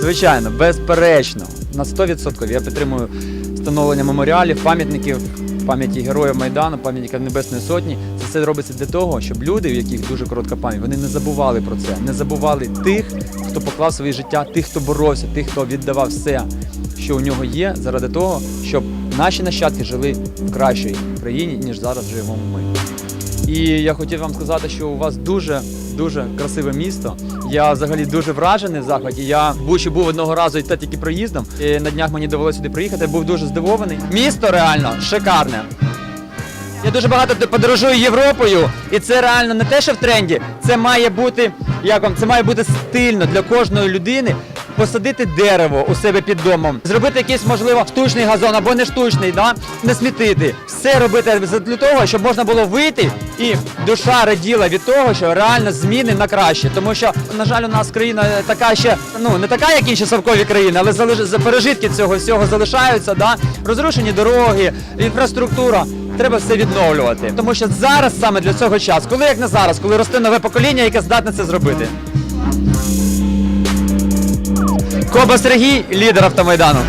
Звичайно, безперечно, на 100% я підтримую встановлення меморіалів, пам'ятників, пам'яті героїв Майдану, пам'ятників Небесної Сотні. Це все робиться для того, щоб люди, у яких дуже коротка пам'ять, вони не забували про це, не забували тих, хто поклав своє життя, тих, хто боровся, тих, хто віддавав все, що у нього є, заради того, щоб наші нащадки жили в кращій країні, ніж зараз живемо ми. І я хотів вам сказати, що у вас дуже дуже красиве місто. Я взагалі дуже вражений в захваті. Я Бучі був одного разу і та тільки проїздом. І на днях мені довелося сюди приїхати. Я був дуже здивований. Місто реально шикарне. Я дуже багато подорожую Європою, і це реально не те, що в тренді. Це має бути як вам, це має бути стильно для кожної людини. Посадити дерево у себе під домом, зробити якийсь, можливо, штучний газон або не штучний, да? не смітити. Все робити для того, щоб можна було вийти і душа раділа від того, що реально зміни на краще. Тому що, на жаль, у нас країна така ще, ну не така, як інші совкові країни, але залиш... за пережитки цього всього залишаються. Да? Розрушені дороги, інфраструктура. Треба все відновлювати, тому що зараз саме для цього час, коли як не зараз, коли росте нове покоління, яке здатне це зробити. Коба Сергій, лідер автомайдану.